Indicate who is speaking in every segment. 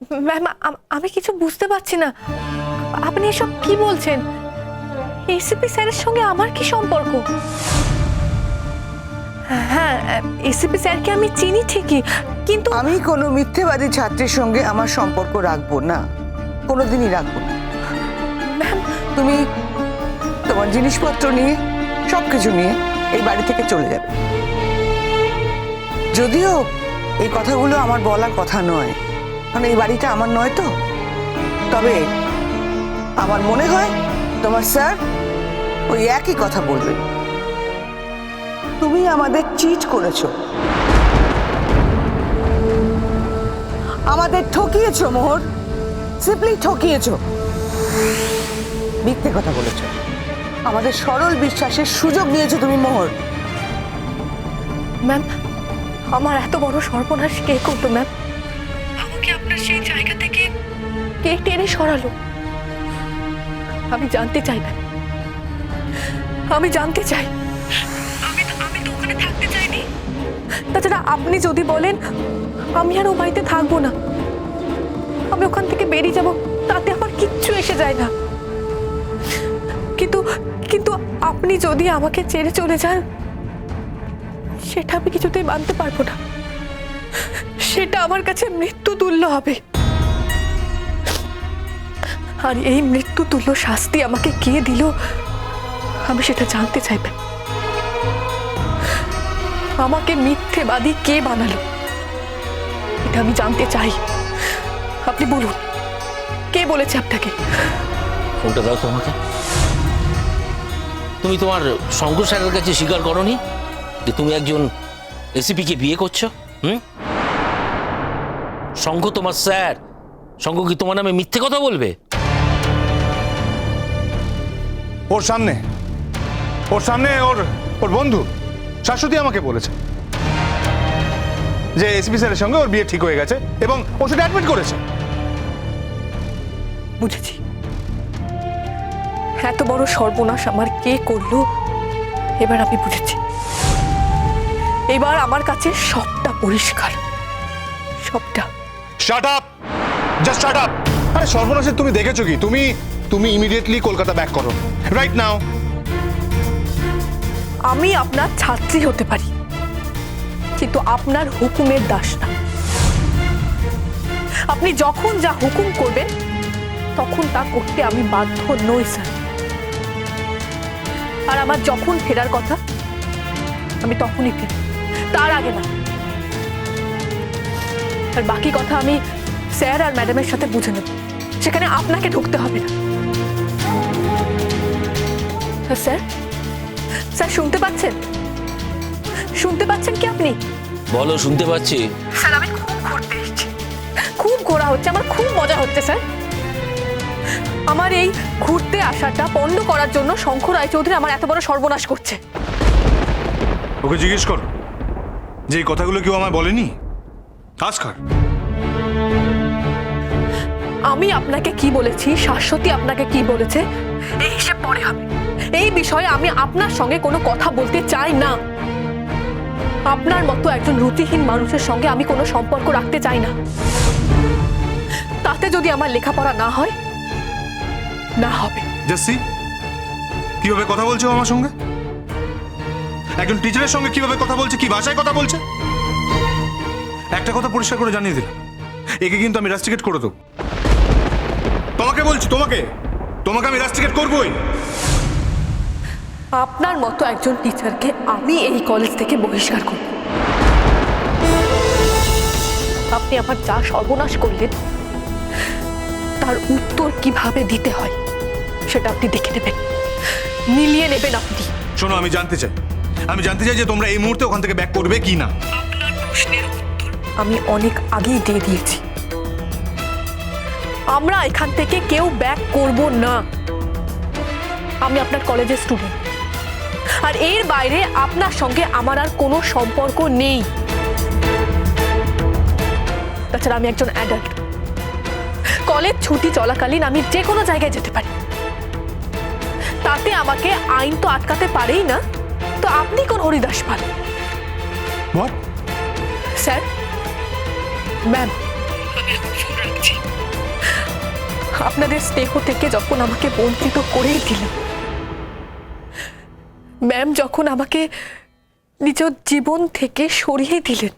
Speaker 1: Ma'am আমি কিছু বুঝতে পারছি না। আপনি এসব কি বলছেন? এসিপি স্যারের সঙ্গে আমার কি সম্পর্ক? হ্যাঁ এসিপি স্যারকে আমি চিনি ঠিকই কিন্তু
Speaker 2: আমি কোনো মিথ্যেবাদী ছাত্রীর সঙ্গে আমার সম্পর্ক রাখব না। কোনোদিনই রাখব না।
Speaker 1: ম্যাম
Speaker 2: তুমি তোমার জিনিসপত্র নিয়ে সব কিছু নিয়ে এই বাড়ি থেকে চলে যাবে। যদিও এই কথাগুলো আমার বলার কথা নয়। কারণ এই বাড়িটা আমার নয় তো। তবে আমার মনে হয় তোমার স্যার ওই একই কথা বলবেন তুমি আমাদের চিট করেছ। আমাদের ঠকিয়েছো, মোহর। সিম্পলি ঠকিয়েছো। মিথ্যে কথা বলেছ। আমাদের সরল বিশ্বাসের সুযোগ নিয়েছো তুমি, মোহর।
Speaker 1: ম্যাম, আমার এত বড় সর্বনাশ কে করতো, ম্যাম? সেই জায়গা থেকে কে টেনে সরালো? আমি জানতে চাই ম্যাম আমি জানতে চাই। আমি আমি তো ওখানে থাকতে চাইনি। তাছাড়া আপনি যদি বলেন আমি আর ও বাড়িতে থাকব না। আমি ওখান থেকে বেরিয়ে যাব তাতে আমার কিচ্ছু এসে যায় না। কিন্তু কিন্তু আপনি যদি আমাকে ছেড়ে চলে যান সেটা আমি কিছুতেই মানতে পারব না। সেটা আমার কাছে মৃত্যু তুল্য হবে। আর এই মৃত্যু তুল্য শাস্তি আমাকে কে দিল, আমি সেটা জানতে চাইবেন আমাকে মিথ্যেবাদী কে বানালো, এটা আমি জানতে চাই। আপনি বলুন, কে বলেছে আপনাকে?
Speaker 3: ফোনটা দাও তো আমাকে। তুমি তোমার শঙ্কর স্যারের কাছে স্বীকার করনি যে তুমি একজন এসিপিকে বিয়ে করছ? হুম? শঙ্খ তোমার স্যার। শঙ্খ কি তোমার নামে মিথ্যে কথা বলবে?
Speaker 4: ওর সামনে। ওর সামনে ওর ওর বন্ধু শাশ্বতী আমাকে বলেছে যে এসপি স্যারের সঙ্গে ওর বিয়ে ঠিক হয়ে গেছে এবং ও সেটা অ্যাডমিট করেছে।
Speaker 1: বুঝেছি। এত বড় সর্বনাশ আমার কে করল? এবার আমি বুঝেছি। এবার আমার কাছে সবটা পরিষ্কার। সবটা।
Speaker 4: Shut up just shut up আরে সর্বনাশের তুমি দেখেছ কি? তুমি তুমি ইমিডিয়েটলি কলকাতা ব্যাক করো। রাইট নাও
Speaker 1: আমি আপনার ছাত্রী হতে পারি। কিন্তু আপনার হুকুমের দাস না। আপনি যখন যা হুকুম করবেন তখন তা করতে আমি বাধ্য নই স্যার। আর আমার যখন ফেরার কথা আমি তখনই ফিরব। তার আগে না। আর বাকি কথা আমি স্যার আর ম্যাডামের সাথে বুঝে নেব। সেখানে আপনাকে ঢুকতে হবে না। স্যার স্যার শুনতে পাচ্ছেন? শুনতে পাচ্ছেন কি আপনি?
Speaker 3: বলো শুনতে পাচ্ছি।
Speaker 1: স্যার আমি খুব ঘুরতে এসেছি। খুব ঘোরা হচ্ছে আমার খুব মজা হচ্ছে স্যার। আমার এই ঘুরতে আসাটা বন্ধ করার জন্য শঙ্খ রায়চৌধুরী আমার এত বড় সর্বনাশ করছে।
Speaker 4: ওকে জিজ্ঞেস করো। যে এই কথাগুলো কেউ আমায় বলেনি? আজকার
Speaker 1: আমি আপনাকে কি বলেছি? শাশ্বতী আপনাকে কি বলেছে? এই হিসেব পরে হবে। এই বিষয়ে আমি আপনার সঙ্গে কোনো কথা বলতে চাই না। আপনার মতো একজন রুচিহীন মানুষের সঙ্গে আমি কোনো সম্পর্ক রাখতে চাই না। তাতে যদি আমার লেখাপড়া না হয় না হবে।
Speaker 4: জাসি কীভাবে কথা বলছো আমার সঙ্গে? একজন টিচারের সঙ্গে কীভাবে কথা বলছে? কি ভাষায় কথা বলছে? একটা কথা পরিষ্কার করে জানিয়ে দিলাম। একে কিন্তু আমি রাস্টিকেট করে দেবো। তোমাকে বলছি তোমাকে? তোমাকে আমি রাস্টিকেট করবোই।
Speaker 1: আপনার মতো একজন টিচারকে আমি এই কলেজ থেকে বহিষ্কার করব। আপনি আমার যা সর্বনাশ করলেন তার উত্তর কীভাবে দিতে হয় সেটা আপনি দেখে নেবেন। মিলিয়ে নেবেন আপনি।
Speaker 4: শোনো আমি জানতে চাই। আমি জানতে চাই যে তোমরা এই মুহূর্তে ওখান থেকে ব্যাক করবে কি না।
Speaker 1: আপনার প্রশ্নের আমি অনেক আগেই দিয়ে দিয়েছি। আমরা এখান থেকে কেউ ব্যাক করব না। আমি আপনার কলেজের স্টুডেন্ট আর এর বাইরে আপনার সঙ্গে আমার আর কোনো সম্পর্ক নেই। তাছাড়া আমি একজন অ্যাডাল্ট কলেজ ছুটি চলাকালীন আমি যে কোনো জায়গায় যেতে পারি। তাতে আমাকে আইন তো আটকাতে পারেই না। তো আপনি কোন Haridas Pal?
Speaker 4: What
Speaker 1: sir ma'am আপনাদের স্নেহ থেকে যখন আমাকে বঞ্চিত করেই দিলেন ম্যাম যখন আমাকে নিজ জীবন থেকে সরিয়ে দিলেন,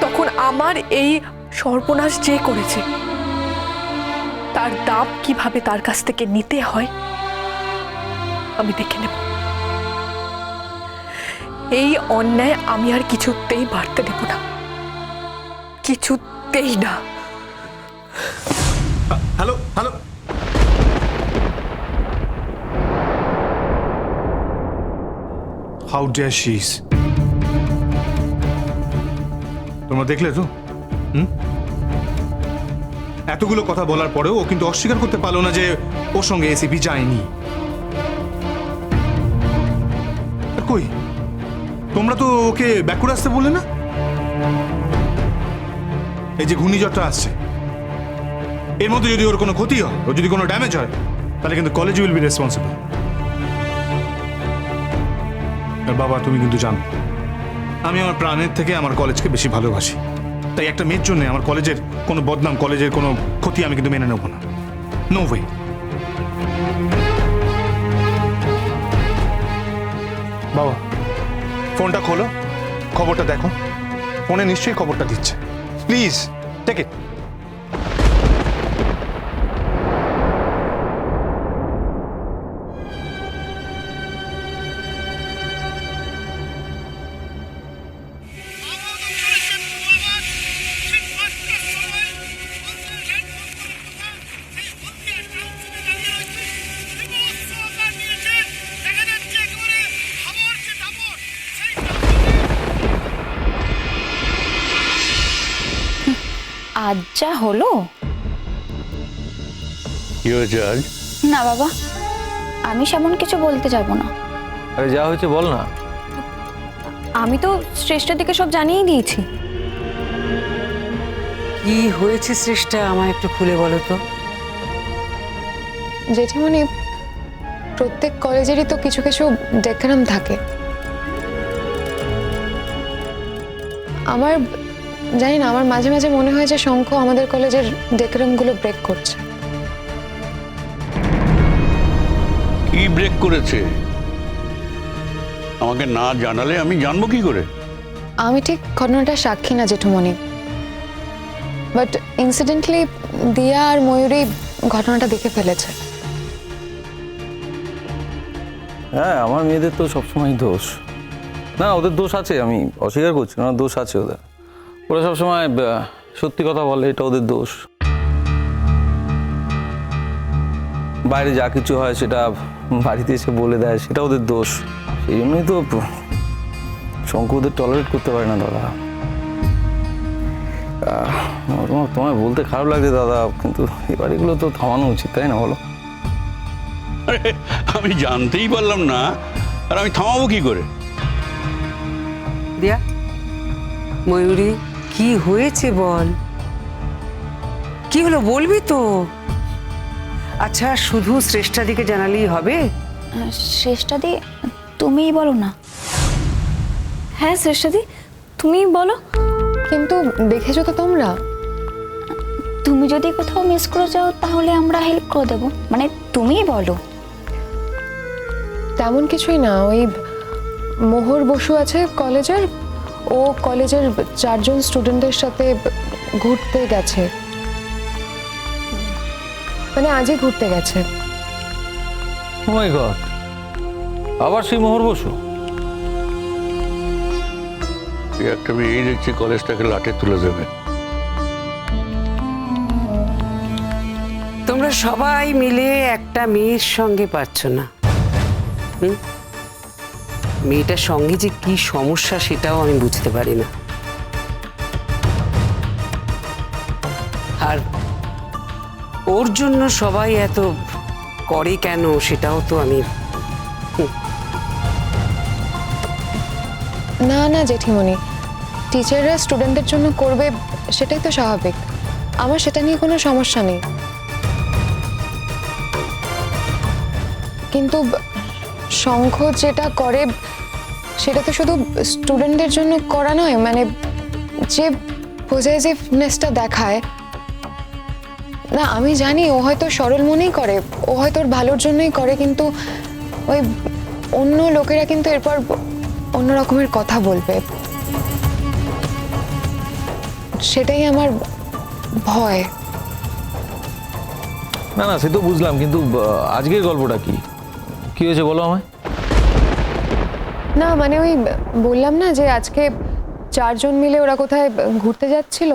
Speaker 1: তখন আমার এই সর্বনাশ যে করেছে, তার দাম কীভাবে তার কাছ থেকে নিতে হয়, আমি দেখে নেব। এই অন্যায় আমি আর কিছুতেই বাড়তে দেব না। কিছুতেই না।
Speaker 4: Hello hello. হাউ ডেয়ার শিস তোমরা দেখলে তো? হুম? এতগুলো কথা বলার পরেও ও কিন্তু অস্বীকার করতে পারল না যে ওর সঙ্গে এসিপি যায়নি। কই? তোমরা তো ওকে ব্যাকুড় আসতে বললে না? এই যে ঘূর্ণিঝড়টা আসছে, এর মধ্যে যদি ওর কোনো ক্ষতি হয় ওর যদি কোনো ড্যামেজ হয়, তাহলে কিন্তু কলেজ উইল বি রেসপন্সিবল বাবা, তুমি কিন্তু জানো, আমি আমার প্রাণের থেকে আমার কলেজকে বেশি ভালোবাসি। তাই একটা মেয়ের জন্য আমার কলেজের কোনো বদনাম, কলেজের কোনো ক্ষতি আমি কিন্তু মেনে নেব না। নো ওয়ে বাবা ফোনটা খোলো। খবরটা দেখো। ফোনে নিশ্চয়ই খবরটা দিচ্ছে। প্লিজ টেক ইট
Speaker 5: আজ যা হলো।
Speaker 6: কি হয়েছে আজ
Speaker 5: না বাবা। আমি সেমন কিছু বলতে যাব না।
Speaker 7: আরে যা হয়েছে বল না।
Speaker 5: আমি তো শ্রেষ্ঠ দিকে সব জানিয়ে দিয়েছি।
Speaker 8: কি হয়েছে শ্রেষ্ঠা আমায় একটু খুলে বলো তো।
Speaker 9: জেঠিমণি প্রত্যেক কলেজেরই তো কিছু কিছু ডেকরাম থাকে। আমার জানি না আমার মাঝে মাঝে মনে হয় যে শঙ্খ আমাদের কলেজের ডেকরামগুলো ব্রেক করছে।
Speaker 6: কি ব্রেক করেছে? আমাকে না জানালে আমি জানব কি করে?
Speaker 9: আমি ঠিক ঘটনাটা সাক্ষী না জেঠুমণি। বাট ইনসিডেন্টলি দিয়া আর ময়ূরী ঘটনাটা দেখে ফেলেছে।
Speaker 7: হ্যাঁ আমার মেয়েদের তো সবসময় দোষ। না ওদের দোষ আছে আমি অস্বীকার করছি না দোষ আছে ওদের। ওরা সবসময় সত্যি কথা বলে এটা ওদের দোষ। বাইরে যা কিছু হয় সেটা বাড়িতে এসে বলে দেয় সেটা ওদের দোষ। সেই জন্যই তো শঙ্কু ওদের টলারেট করতে পারে না দাদা। তোমার তোমায় বলতে খারাপ লাগছে দাদা কিন্তু এবার এগুলো তো থামানো উচিত তাই না বলো?
Speaker 6: আরে আমি জানতেই পারলাম না আর আমি থামাবো কি করে?
Speaker 8: দিয়া ময়ূরী কি হয়েছে বল? কি হলো বলবি তো? আচ্ছা শুধু শ্রেষ্ঠাদিকে জানালেই হবে?
Speaker 5: শ্রেষ্ঠাদি তুমিই বলো না। হ্যাঁ শ্রেষ্ঠাদি তুমিই বলো।
Speaker 9: কিন্তু দেখেছ তো তোমরা?
Speaker 5: তুমি যদি কোথাও মিস করে যাও তাহলে আমরা হেল্প করে দেবো। মানে তুমিই বলো।
Speaker 9: তেমন কিছুই না ওই মোহর বসু আছে কলেজের ও কলেজের চারজন স্টুডেন্টের সাথে ঘুরতে গেছে। মানে আজই ঘুরতে গেছে।
Speaker 7: ও মাই গড আবার সেই মোহর বসু?
Speaker 6: একটা মেয়ে দেখছি কলেজটাকে লাটে তুলে দেবে।
Speaker 8: তোমরা সবাই মিলে একটা মেয়ের সঙ্গে পারছ না। হুম? মেয়েটার সঙ্গে যে কি সমস্যা সেটাও আমি বুঝতে পারি না। আর ওর জন্য সবাই এত করে কেন সেটাও তো আমি
Speaker 9: না না, জেঠিমণি। টিচাররা স্টুডেন্টের জন্য করবে সেটাই তো স্বাভাবিক। আমার সেটা নিয়ে কোনো সমস্যা নেই। কিন্তু শঙ্খ যেটা করে, সেটা তো শুধু স্টুডেন্টদের জন্য করা নয় মানে যে পজেসিভনেসটা দেখায়। না, আমি জানি ও হয়তো সরল মনেই করে, ও হয়তো ওর ভালোর জন্যই করে, কিন্তু ওই অন্য লোকেরা কিন্তু এরপর অন্য রকমের কথা বলবে। সেটাই আমার ভয়।
Speaker 7: না না, সে তো বুঝলাম, কিন্তু আজকের গল্পটা কি? কি হয়েছে বলো আমায়?
Speaker 9: না মানে ওই বললাম না যে আজকে চারজন মিলে ওরা কোথায় ঘুরতে যাচ্ছিল,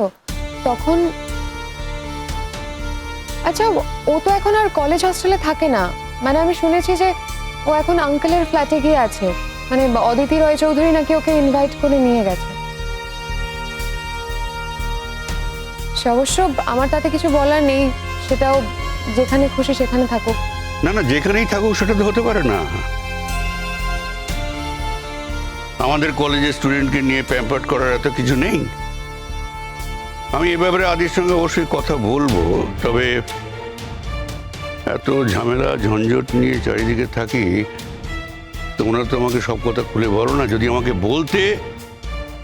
Speaker 9: তখন আচ্ছা ও তো এখন আর কলেজ হস্টেলে থাকে না। মানে আমি শুনেছি যে ও এখন আঙ্কেলের ফ্ল্যাটে গিয়ে আছে। মানে অদিতি রয় চৌধুরী নাকি ওকে ইনভাইট করে নিয়ে গেছে। সে অবশ্য আমার তাতে কিছু বলার নেই, সেটাও যেখানে খুশি সেখানে থাকুক।
Speaker 6: না না, যেখানেই থাকুক সেটা তো হতে পারে না। আমাদের কলেজের স্টুডেন্টকে নিয়ে প্যাম্পার্ট করার এত কিছু নেই। আমি এ ব্যাপারে আদির সঙ্গে অবশ্যই কথা বলব, তবে এত ঝামেলা, ঝঞ্ঝট নিয়ে চারিদিকে থাকি, তোমরা তো আমাকে সব কথা খুলে বলো না। যদি আমাকে বলতে,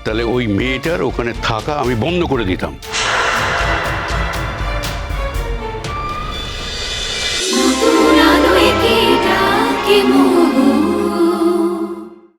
Speaker 6: তাহলে ওই মেয়েটার ওখানে থাকা আমি বন্ধ করে দিতাম।